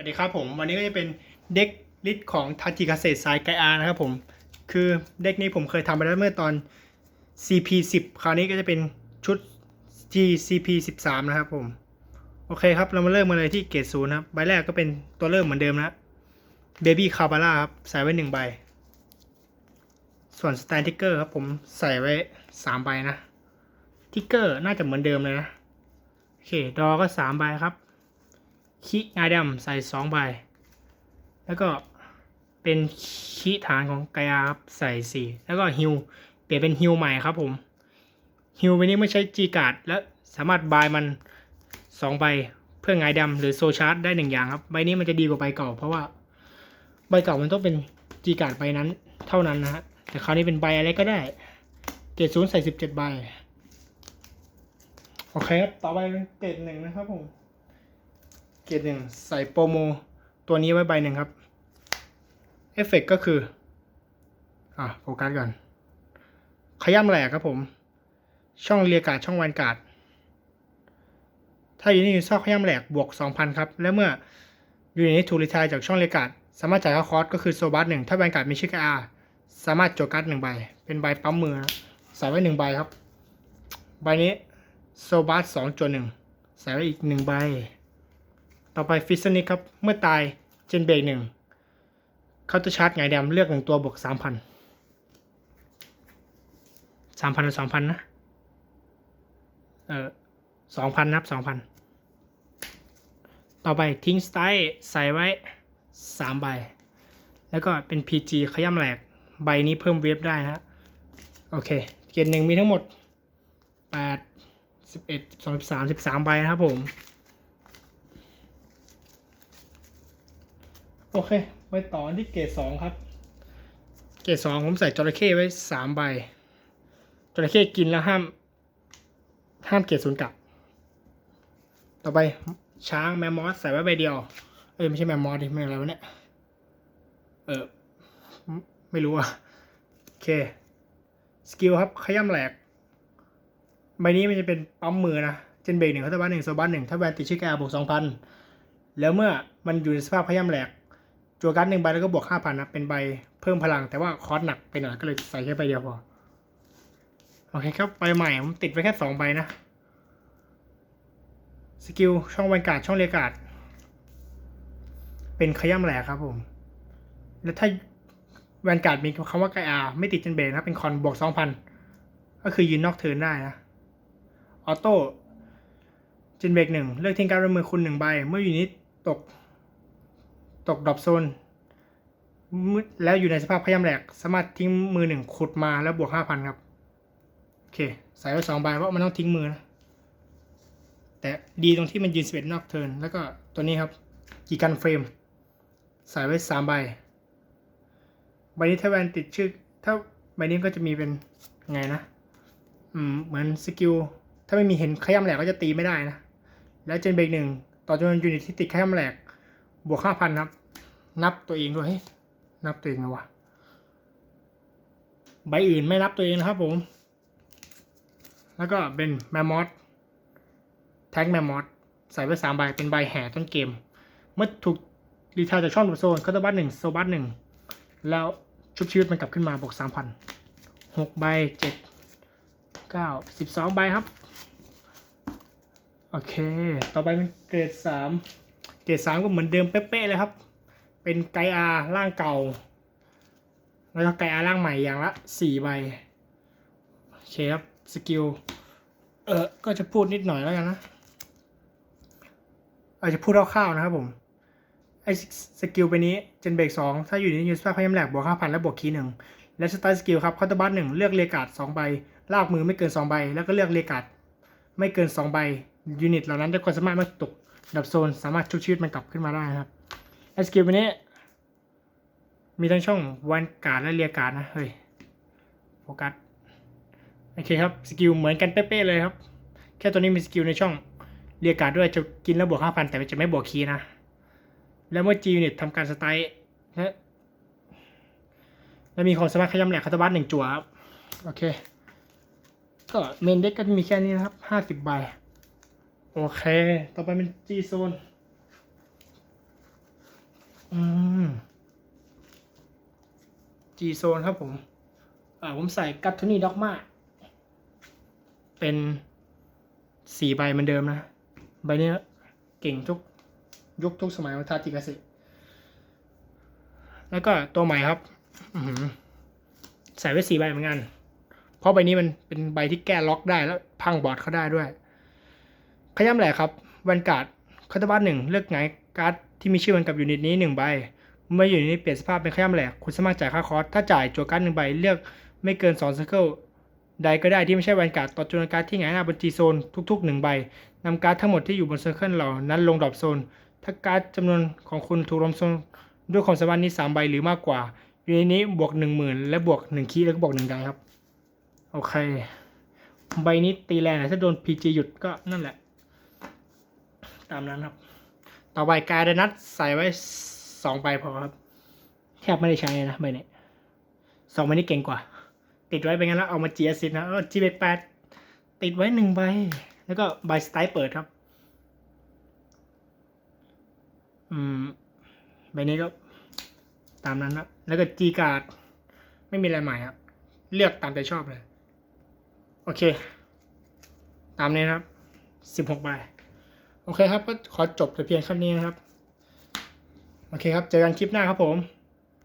วัสดีครับผม วันนี้ก็จะเป็นเด็กลิสต์ของทาจิกาเซสายไกอานะครับผม คือเด็กนี้ผมเคยทำไปแล้วเมื่อตอน CP 10คราวนี้ก็จะเป็นชุด GCP 13นะครับผม โอเคครับ เรามาเริ่มกันเลยที่เกรดศูนย์ครับ ใบแรกก็เป็นตัวเริ่มเหมือนเดิมนะ Baby c a r b a l a ครับ ใส่ไว้หนึ่งใบ ส่วนสแตนทิกเกอร์ครับผมใส่ไว้สามใบนะ ทิกเกอร์น่าจะเหมือนเดิมเลยนะ โอเค ดอก็สามใบครับ คิงาดำใส่สองใบ แล้วก็เป็นคิฐานของกายาใส่สี่แล้วก็ฮิวเปลี่ยนเป็นฮิวใหม่ครับผมฮิวใบนี้ไม่ใช้จีการ์ดและสามารถบายมันสองใบเพื่อไงายดำหรือโซชาร์ดได้หนึ่งอย่างครับใบนี้มันจะดีกว่าใบเก่า เพราะว่าใบเก่ามันต้องเป็นจีการ์ดใบนั้นเท่านั้นนะฮะแต่คราวนี้เป็นใบอะไรก็ได้เกรดศูนย์ใส่สิบเจ็ดใบโอเคครับต่อไปเป็นเกรดหนึ่งนะครับผม เกรดหนึ่งใส่โปรโมตัวนี้ไว้ใบหนึ่งครับ เอฟเฟกก็คือ อะโฟกัสก่อน ขย้ำแหลกครับผม ช่องเรียกาดช่องแวนการ์ดถ้าอยู่ในนี้ซอกขย้ำแหลกบวก 2,000 ครับ และเมื่ออยู่ในนี้ถูกรีทายจากช่องเรียกาดสามารถจ่ายค่าคอร์สก็คือโซบัสหนึ่งถ้าแวนการ์ดมีชื่ออาสามารถโจกัสหนึ่งใบ เป็นใบปั๊มมือใส่ไว้หนึ่งใบครับ ใบนี้โซบัสสองจนหนึ่งใส่ไว้อีกหนึ่งใบ ต่อไปฟิสนิกครับ เมื่อตายเจนเบรกหนึ่งเคาน์เตอร์ชาร์จไงแดมเลือกหนึ่งตัวบวกสามพันสามพันหรือสองพันนะ เออสองพันนับสองพันต่อไปทิ้งสไตล์ใส่ไว้สามใบ แล้วก็เป็น PG ขย้ำแหลก ใบนี้เพิ่มเวฟได้นะโอเค เกณฑ์หนึ่งมีทั้งหมดแปดสิบเอ็ดสองสิบสามสิบสามใบนะครับผม โอเค ไปต่อที่เกรดสองครับ เกรดสองผมใส่จระเข้ไว้สามใบจระเข้กินแล้วห้าม ห้ามเกรดศูนย์กลับ ต่อไปช้างแมมมอสใส่ไว้ใบเดียว เอ้ยไม่ใช่แมมมอสดิไม่อะไรวะเนี่ย เออ ไม่รู้อะ โอเค สกิลครับ ขย้ำแหลก ใบนี้มันจะเป็นปั๊มมือนะ เจนเบรกหนึ่งเตอร์บัสหนึ่งโซบัสหนึ่งถ้าแวนติดชื่อแกบวกสองพันแล้วเมื่อมันอยู่ในสภาพขย้ำแหลก จัวการ์ดหนึ่งใบแล้วก็บวกห้าพันนะเป็นใบเพิ่มพลังแต่ว่าคอร์สหนักไปหน่อยก็เลยใส่แค่ใบเดียวพอโอเคครับใบใหม่ผมติดไว้แค่สองใบนะสกิลช่องแวนการ์ดช่องเรียการ์ดเป็นขย้ำแหลกครับผม แล้วถ้าแวนการ์ดมีคำว่าไกอาไม่ติดเจนเบรกนะเป็นคอนบวกสองพันก็คือยืนนอกเทิร์นได้นะออโต้เจนเบรกหนึ่งเลือกทิ้งการ์ดบนมือคุณหนึ่งใบ เมื่ออยู่นี้ตก ตกดรอปโซนแล้วอยู่ในสภาพพยายามแหลก สามารถทิ้งมือหนึ่งขุดมาแล้วบวกห้าพันครับ โอเค ใส่ไว้สองใบเพราะมันต้องทิ้งมือนะ แต่ดีตรงที่มันยืนสเปนนอกเทิร์นแล้วก็ตัวนี้ครับกีกันเฟรม ใส่ไว้สามใบ ใบนี้ถ้าแวนติดชื่อ ถ้าใบนี้ก็จะมีเป็นไงนะ อืม เหมือนสกิล ถ้าไม่มีเห็นขย้ำแหลกก็จะตีไม่ได้นะ แล้วเจนเบรกหนึ่งต่อจำนวนยูนิตที่ติดขย้ำแหลก บวกห้าพันครับ นับตัวเองด้วยเฮ้นับตัวเองนะวะใบอื่นไม่นับตัวเองนะครับผม แล้วก็เป็นแมมมอสแท็กแมมมอสใส่ไว้สามใบเป็นใบแห่ต้นเกม เมื่อถูกรีทายจากช่องโซนคัตเตอร์บัตหนึ่งโซบัตหนึ่งแล้วชุบชีวิตมันกลับขึ้นมาบวกสามพันหกใบเจ็ดเก้าสิบสองใบครับ โอเค ต่อไปเป็นเกรดสามเกรดสามก็เหมือนเดิมเป๊ะๆเลยครับ เป็นไกอาร่างเก่า แล้วก็ไกอาร่างใหม่อย่างละสี่ใบโอเคครับสกิลเออก็จะพูดนิดหน่อยแล้วกันนะอาจจะพูดคร่าวๆนะครับผมไอ้สกิลไปนี้เจนเบรกสองถ้าอยู่ในยูสภาพพยายามแหลกบวกห้าพันและบวกคีหนึ่งและสไตล์สกิลครับคาร์ตบัสหนึ่งเลือกเรียกาดสองใบลากมือไม่เกินสองใบ แล้วก็เลือกเรียกาดไม่เกินสองใบยูนิตเหล่านั้นจะความสามารถเมื่อตกดับโซนสามารถชุบชีวิตมันกลับขึ้นมาได้ครับ สกิลวันนี้ มีทั้งช่องวันการ์ดและเรียการ์ดนะ เฮ้ย โฟกัส โอเคครับ สกิลเหมือนกันเป๊ะๆเลยครับ แค่ตัวนี้มีสกิลในช่องเรียการดด้วยจะกินแล้วบวกห้าพันแต่จะไม่บวกคีนะ แล้วเมื่อ G unit ทำการสไตล์และและมีความสามารถขยำแหลกคาตาบัสหนึ่งจั่วครับ โอเค ก็เมนเด็กก็จะมีแค่นี้นะครับห้าสิบใบ โอเค ต่อไปเป็น G zone อืม G zone ครับผม อ่า ผมใส่กัตทุนี่ด็อกมาเป็นสี่ใบเหมือนเดิมนะ ใบนี้เก่งทุกยุคทุกสมัยของทิกาสิแล้วก็ตัวใหม่ครับใส่ไว้สี่ใบเหมือนกัน เพราะใบนี้มันเป็นใบที่แก้ล็อกได้แล้ว พังบอร์ดเขาได้ด้วย ขย้ำแหละครับ วันการ์ดคาตาบัตหนึ่งเลือกไงการ์ด ที่มีชื่อมันกับยูนิตนี้หนึ่งใบ เมื่ออยู่ในนี้เปลี่ยนสภาพเป็นขย้ำแหลก คุณสามารถจ่ายค่าคอร์สถ้าจ่ายจั่วการ์ดหนึ่งใบ เลือกไม่เกิน2 c ร์เคิลใดก็ได้ที่ไม่ใช่แวนการ์ดต่อจำนวนการ์ดที่หงายหน้าบนจีโซนทุกๆ1ใบนำการ์ดทั้งหมดที่อยู่บนเซอร์เคิลเหล่านั้นลงดรอปโซน ถ้าการ์ดจำนวนของคุณถูกรวมโซนด้วยความสามารถนี้ 3 ใบหรือมากกว่า อยู่ในนี้บวก 10,000 และบวก1คีย์แล้วก็บวก1ได้ครับ โอเค ใบนี้ตีแรงนะถ้าโดน PG หยุดก็นั่นแหละ ตามนั้นครับ ต่อไปการดนัทใส่ไว้สองใบพอครับ แทบไม่ได้ใช้นะใบนี้สองใบนี้เก่งกว่า ติดไว้เป็นงั้นแล้วเอามาจีอซิดนะเออจีเแปดติดไว้หนึ่งใบ แล้วก็ใบสไตล์เปิดครับ อืมใบนี้ก็ตามนั้นนะแล้วก็จีการ์ดไม่มีอะไรใหม่ครับ เลือกตามใจชอบเลย โอเค ตามนี้ครับสิบหกใบ โอเคครับก็ขอจบแต่เพียงแค่นี้นะครับ โอเคครับ เจอกันคลิปหน้าครับผม